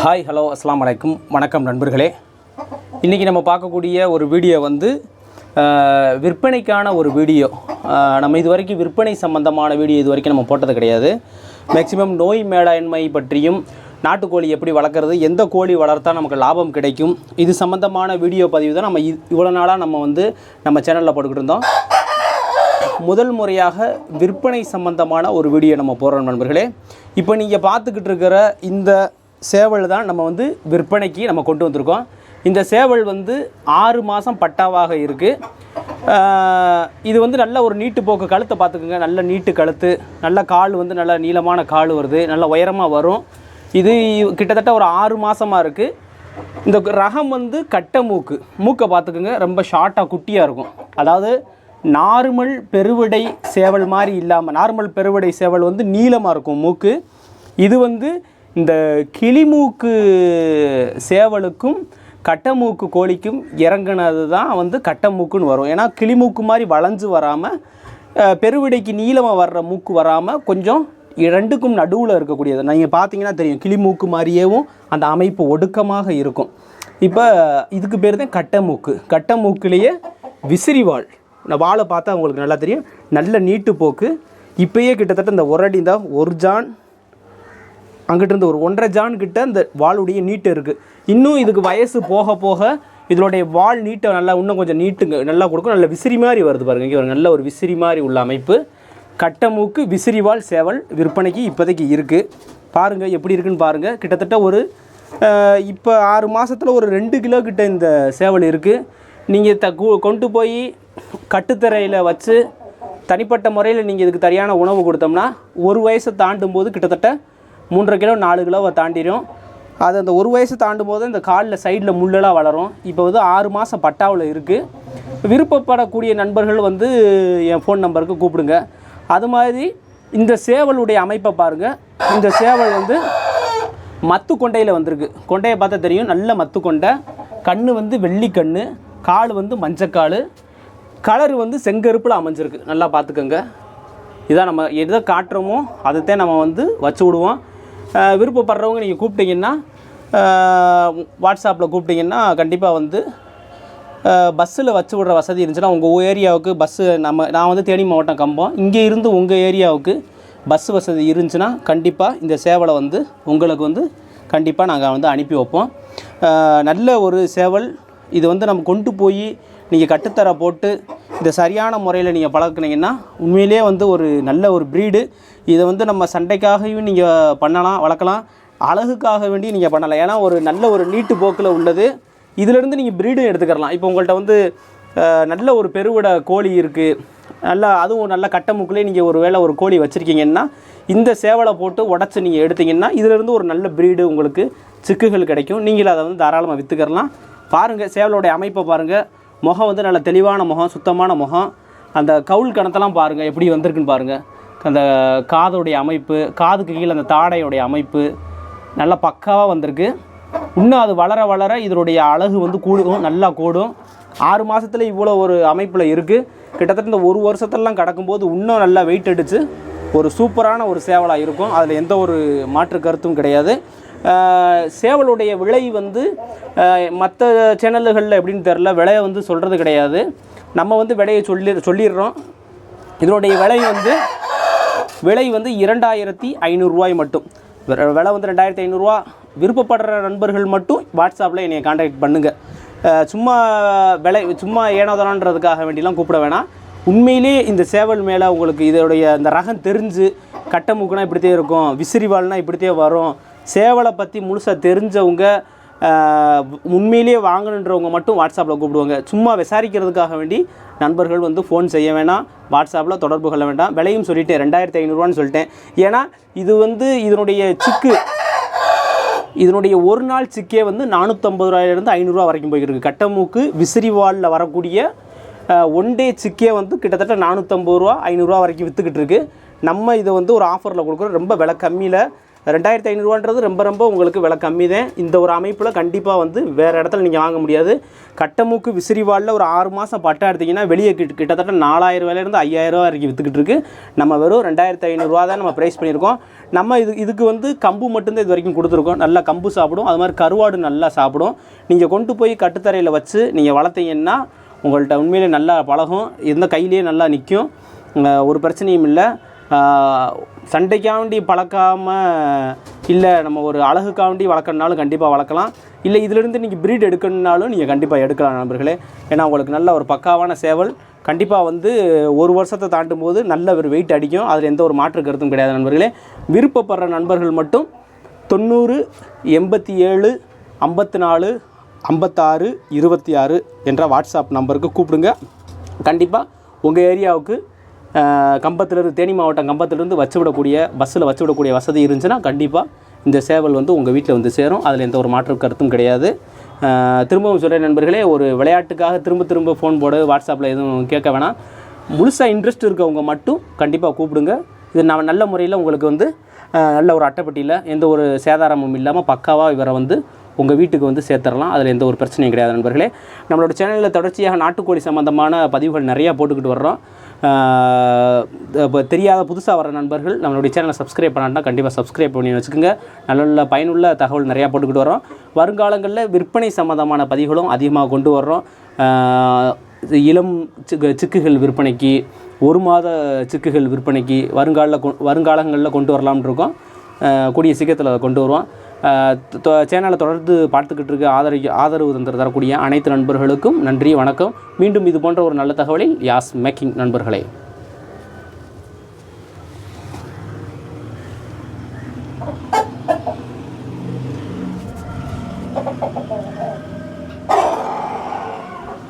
Hi hello அஸ்லாம் வலைக்கும் வணக்கம் நண்பர்களே. இன்றைக்கி நம்ம பார்க்கக்கூடிய ஒரு வீடியோ வந்து விற்பனைக்கான ஒரு வீடியோ நம்ம இது வரைக்கும் விற்பனை சம்பந்தமான வீடியோ இது வரைக்கும் நம்ம போட்டது கிடையாது. மேக்ஸிமம் நோய் மேலாண்மை பற்றியும் நாட்டுக்கோழி எப்படி வளர்க்குறது எந்த கோழி வளர்த்தா நமக்கு லாபம் கிடைக்கும் இது சம்பந்தமான வீடியோ பதிவு தான் நம்ம இவ்வளோ நாளாக நம்ம வந்து நம்ம சேனலில் போட்டுக்கிட்டு இருந்தோம். முதல் முறையாக விற்பனை சம்பந்தமான ஒரு வீடியோ நம்ம போடுறோம் நண்பர்களே. இப்போ நீங்கள் பார்த்துக்கிட்டு இருக்கிற இந்த சேவல் தான் நம்ம வந்து விற்பனைக்கு நம்ம கொண்டு வந்திருக்கோம். இந்த சேவல் வந்து ஆறு மாதம் பட்டாவாக இருக்குது இது வந்து நல்ல ஒரு நீட்டு போக்கு கழுத்தை பார்த்துக்குங்க. நல்ல நீட்டு கழுத்து நல்ல கால் வந்து நல்ல நீளமான கால் வருது நல்ல உயரமாக வரும். இது கிட்டத்தட்ட ஒரு ஆறு மாதமாக இருக்குது இந்த ரகம் வந்து கட்டை மூக்கு. மூக்கை பார்த்துக்குங்க ரொம்ப ஷார்ட்டாக குட்டியாக இருக்கும். அதாவது நார்மல் பெருவிடை சேவல் மாதிரி இல்லாமல் நார்மல் பெருவிடை சேவல் வந்து நீளமாக இருக்கும் மூக்கு. இது வந்து இந்த கிளிமூக்கு சேவலுக்கும் கட்டமூக்கு கோழிக்கும் இறங்குனது தான் வந்து கட்டமூக்குன்னு வரும். ஏன்னா கிளிமூக்கு மாதிரி வளைஞ்சு வராமல் பெருவிடைக்கு நீளமாக வர்ற மூக்கு வராமல் கொஞ்சம் ரெண்டுக்கும் நடுவில் இருக்கக்கூடியது. நீங்கள் பார்த்தீங்கன்னா தெரியும் கிளிமூக்கு மாதிரியேவும் அந்த அமைப்பு ஒடுக்கமாக இருக்கும். இப்போ இதுக்கு பேர் தான் கட்டமூக்கு. கட்டமூக்குலேயே விசிறிவாள். நான் வாழை பார்த்தா உங்களுக்கு நல்லா தெரியும். நல்ல நீட்டு போக்கு இப்போயே கிட்டத்தட்ட இந்த ஒரடி தான் ஒரு ஜான் அங்கிட்டிருந்து ஒரு ஒன்றரை ஜான் கிட்ட இந்த வாளுடைய நீட்டு இருக்குது இன்னும் இதுக்கு வயசு போக போக இதனுடைய வால் நீட்டை நல்லா இன்னும் கொஞ்சம் நீட்டுங்க நல்லா கொடுக்கும். நல்ல விசிறி மாதிரி வருது பாருங்க. இங்கே ஒரு நல்ல ஒரு விசிறி மாதிரி உள்ள அமைப்பு. கட்டமூக்கு விசிறிவால் சேவல் விற்பனைக்கு இப்போதைக்கு இருக்குது பாருங்கள் எப்படி இருக்குன்னு பாருங்கள் கிட்டத்தட்ட ஒரு இப்போ ஆறு மாதத்தில் ஒரு ரெண்டு கிலோ கிட்ட இந்த சேவல் இருக்குது நீங்கள் த கு- கொண்டு போய் கட்டுத்தரையில் வச்சு தனிப்பட்ட முறையில் நீங்கள் இதுக்கு சரியான உணவு கொடுத்தோம்னா ஒரு வயசை தாண்டும் போது கிட்டத்தட்ட மூன்றரை கிலோ நாலு கிலோவை தாண்டிடும் அது அந்த ஒரு வயசு தாண்டும் போது இந்த காலில் சைடில் முள்ளெல்லாம் வளரும். இப்போ வந்து ஆறு மாதம் பட்டாவில் இருக்குது விருப்பப்படக்கூடிய நண்பர்கள் வந்து என் ஃபோன் நம்பருக்கு கூப்பிடுங்க. அது மாதிரி இந்த சேவலுடைய அமைப்பை பாருங்கள் இந்த சேவல் வந்து மத்து கொண்டையில் வந்திருக்கு. கொண்டையை பார்த்தா தெரியும். நல்ல மத்து கொண்டை. கண்ணு வந்து வெள்ளி கண்ணு. கால் வந்து மஞ்சக்கால். கலர் வந்து செங்கருப்பில் அமைஞ்சிருக்கு. நல்லா பார்த்துக்கோங்க. இதான் நம்ம எதை காட்டுறோமோ அதைத்தான் நம்ம வந்து வச்சு விடுவோம். விருப்பப்படுறவங்க நீங்கள் கூப்பிட்டீங்கன்னா வாட்ஸ்அப்பில் கூப்பிட்டிங்கன்னா கண்டிப்பாக வந்து பஸ்ஸில் வச்சு விடுற வசதி இருந்துச்சுன்னா உங்கள் ஏரியாவுக்கு பஸ்ஸு நம்ம நான் வந்து தேனி மாவட்டம் கம்பம். இங்கே இருந்து உங்கள் ஏரியாவுக்கு பஸ் வசதி இருந்துச்சுன்னா கண்டிப்பாக இந்த சேவலை வந்து உங்களுக்கு வந்து கண்டிப்பாக நாங்கள் வந்து அனுப்பி வைப்போம். நல்ல ஒரு சேவல். இது வந்து நம்ம கொண்டு போய் நீங்கள் கட்டுத்தர போட்டு இந்த சரியான முறையில் நீங்கள் பழக்கினீங்கன்னா உண்மையிலே வந்து ஒரு நல்ல ஒரு ப்ரீடு இதை வந்து நம்ம சண்டைக்காகவும் நீங்கள் பண்ணலாம் வளர்க்கலாம். அழகுக்காக வேண்டி நீங்கள் பண்ணலாம். ஏன்னா ஒரு நல்ல ஒரு நீட்டு போக்கில் உள்ளது. இதிலிருந்து நீங்கள் ப்ரீடும் எடுத்துக்கிறலாம். இப்போ உங்கள்கிட்ட வந்து நல்ல ஒரு பெருவிட கோழி இருக்குது நல்லா அதுவும் நல்ல கட்டமுக்குள்ளே நீங்கள் ஒரு வேளை ஒரு கோழி வச்சுருக்கீங்கன்னா இந்த சேவலை போட்டு உடச்சி நீங்கள் எடுத்தீங்கன்னா இதிலிருந்து ஒரு நல்ல ப்ரீடு உங்களுக்கு சிக்குகள் கிடைக்கும். நீங்களும் அதை வந்து தாராளமாக விற்றுக்கிறலாம் பாருங்கள் சேவலோடைய அமைப்பை பாருங்கள் முகம் வந்து நல்ல தெளிவான முகம் சுத்தமான முகம். அந்த கவுள் கணத்தெல்லாம் பாருங்கள் எப்படி வந்திருக்குன்னு பாருங்கள் அந்த காதோடைய அமைப்பு காதுக்கு கீழே அந்த தாடையுடைய அமைப்பு நல்லா பக்காவாக வந்திருக்கு. இன்னும் அது வளர வளர இதனுடைய அழகு வந்து கூடும் நல்லா கூடும். ஆறு மாதத்தில் இவ்வளோ ஒரு அமைப்பில் இருக்குது கிட்டத்தட்ட இந்த ஒரு வருஷத்துலலாம் கிடக்கும்போது இன்னும் நல்லா வெயிட் அடித்து ஒரு சூப்பரான ஒரு சேவலாக இருக்கும். அதில் எந்த ஒரு மாற்று கருத்தும் கிடையாது. சேவலுடைய விலை வந்து மற்ற சேனல்களில் எப்படின்னு தெரில விலையை வந்து சொல்கிறது கிடையாது. நம்ம வந்து விலையை சொல்லி சொல்லிடுறோம். இதனுடைய விலை வந்து விலை வந்து இரண்டாயிரத்தி ஐநூறுரூவாய் மட்டும். விலை வந்து ரெண்டாயிரத்தி ஐநூறுரூவா விருப்பப்படுற நண்பர்கள் மட்டும் வாட்ஸ்அப்பில் என்னை காண்டாக்ட் பண்ணுங்கள் சும்மா விலை சும்மா ஏனோதானன்றதுக்காக வேண்டிலாம் கூப்பிட வேணாம். உண்மையிலே இந்த சேவல் மேலே உங்களுக்கு இதோடைய இந்த ரகம் தெரிஞ்சு கட்டமுக்குனா இப்படித்தே இருக்கும் விசிறிவால்னால் இப்படித்தே வரும். சேவலை பற்றி முழுசாக தெரிஞ்சவங்க உண்மையிலேயே வாங்கணுன்றவங்க மட்டும் வாட்ஸ்அப்பில் கூப்பிடுவாங்க. சும்மா விசாரிக்கிறதுக்காக வேண்டி நண்பர்கள் வந்து ஃபோன் செய்ய வேணாம் வாட்ஸ்அப்பில் தொடர்பு கொள்ள வேண்டாம். விலையும் சொல்லிட்டேன் ரெண்டாயிரத்தி ஐநூறுரூவான்னு சொல்லிட்டேன். ஏன்னா இது வந்து இதனுடைய சிக்கு இதனுடைய ஒரு நாள் சிக்கே வந்து நானூற்றம்பது ரூபாயிலேருந்து ஐநூறுரூவா வரைக்கும் போய்கிட்டு இருக்கு கட்டமூக்கு விசிறிவாலில் வரக்கூடிய ஒன் டே சிக்கே வந்து கிட்டத்தட்ட நானூற்றம்பது ரூபா ஐநூறுரூவா வரைக்கும் விற்றுக்கிட்டு இருக்கு. நம்ம இதை வந்து ஒரு ஆஃபரில் கொடுக்குறோம். ரொம்ப விலை கம்மியில் ரெண்டாயிரத்தி ஐநூறுரூவான்றது ரொம்ப ரொம்ப உங்களுக்கு விலை கம்மி தான் இந்த ஒரு அமைப்பில் கண்டிப்பாக வந்து வேறு இடத்துல நீங்கள் வாங்க முடியாது. கட்டமூக்கு விசிறிவாளில் ஒரு ஆறு மாதம் பட்டா எடுத்திங்கன்னா வெளியே கிட்ட கிட்டத்தட்ட நாலாயிரம் ரூபாயிலேருந்து ஐயாயிரம் ரூபா வரைக்கும் விற்றுக்கிட்டு இருக்குது நம்ம வெறும் ரெண்டாயிரத்தி ஐநூறுரூவா தான் நம்ம ப்ரைஸ் பண்ணியிருக்கோம். நம்ம இது இதுக்கு வந்து கம்பு மட்டும்தான் இது வரைக்கும் கொடுத்துருக்கோம். நல்லா கம்பு சாப்பிடும். அது மாதிரி கருவாடு நல்லா சாப்பிடும். நீங்கள் கொண்டு போய் கட்டுத்தரையில் வச்சு நீங்கள் வளர்த்தீங்கன்னா உங்கள்கிட்ட உண்மையிலே நல்லா பழகும். இருந்த கையிலேயே நல்லா நிற்கும் ஒரு பிரச்சனையும் இல்லை. சண்டைக்காண்டி பழக்காமல் இல்லை நம்ம ஒரு அழகுக்காண்டி வளர்க்கணுனாலும் கண்டிப்பாக வளர்க்கலாம். இல்லை இதிலிருந்து நீங்கள் ப்ரீட் எடுக்கணுனாலும் நீங்கள் கண்டிப்பாக எடுக்கலாம் நண்பர்களே. ஏன்னா உங்களுக்கு நல்ல ஒரு பக்காவான சேவல். கண்டிப்பாக வந்து ஒரு வருஷத்தை தாண்டும் போது நல்ல ஒரு வெயிட் அடிக்கும். அதில் எந்த ஒரு மாற்று கருத்தும் கிடையாது நண்பர்களே. விருப்பப்படுற நண்பர்கள் மட்டும் தொண்ணூறு எண்பத்தி ஏழு ஐம்பத்தி நாலு ஐம்பத்தாறு இருபத்தி ஆறு என்ற வாட்ஸ்அப் நம்பருக்கு கூப்பிடுங்க. கண்டிப்பாக உங்கள் ஏரியாவுக்கு கம்பத்திலிருந்து தேனி மாவட்டம் கம்பத்திலிருந்து வச்சு விடக்கூடிய பஸ்ஸில் வச்சு விடக்கூடிய வசதி இருந்துச்சுன்னா கண்டிப்பாக இந்த சேவல் வந்து உங்கள் வீட்டில் வந்து சேரும். அதில் எந்த ஒரு மாற்று கருத்தும் கிடையாது. திரும்பவும் சொல்கிற நண்பர்களே ஒரு விளையாட்டுக்காக திரும்ப திரும்ப ஃபோன் போடு வாட்ஸ்அப்பில் எதுவும் கேட்க வேணாம். முழுசாக இன்ட்ரெஸ்ட் இருக்கவங்க மட்டும் கண்டிப்பாக கூப்பிடுங்க. இது நான் நல்ல முறையில் உங்களுக்கு வந்து நல்ல ஒரு அட்டைப்பட்டியில் எந்த ஒரு சேதாரமும் இல்லாமல் பக்காவாக இவரை வந்து உங்கள் வீட்டுக்கு வந்து சேர்த்துடலாம் அதில் எந்த ஒரு பிரச்சனையும் கிடையாது நண்பர்களே. நம்மளோட சேனலில் தொடர்ச்சியாக நாட்டுக்கோழி சம்மந்தமான பதிவுகள் நிறையா போட்டுக்கிட்டு வர்றோம். இப்போ தெரியாத புதுசாக வர நண்பர்கள் நம்மளுடைய சேனலை சப்ஸ்கிரைப் பண்ணாட்டா கண்டிப்பாக சப்ஸ்கிரைப் பண்ணி வச்சுக்கோங்க. நல்ல நல்ல பயனுள்ள தகவல் நிறையா போட்டுக்கிட்டு வரோம் வருங்காலங்களில் விற்பனை சம்மந்தமான பதிவுகளும் அதிகமாக கொண்டு வர்றோம். இளம் சிக்குகள் விற்பனைக்கு ஒரு மாத சிக்குகள் விற்பனைக்கு வருங்கால வருங்காலங்களில் கொண்டு வரலாம்னு இருக்கோம். கூடிய சீக்கிரத்தில் அதை கொண்டு வருவோம். சேனலை தொடர்ந்து பார்த்துக்கிட்டு இருக்க ஆதரவு ஆதரவு தந்து தரக்கூடிய அனைத்து நண்பர்களுக்கும் நன்றி வணக்கம். மீண்டும் இது போன்ற ஒரு நல்ல தகவலில் யாஸ் மேக்கிங் நண்பர்களே.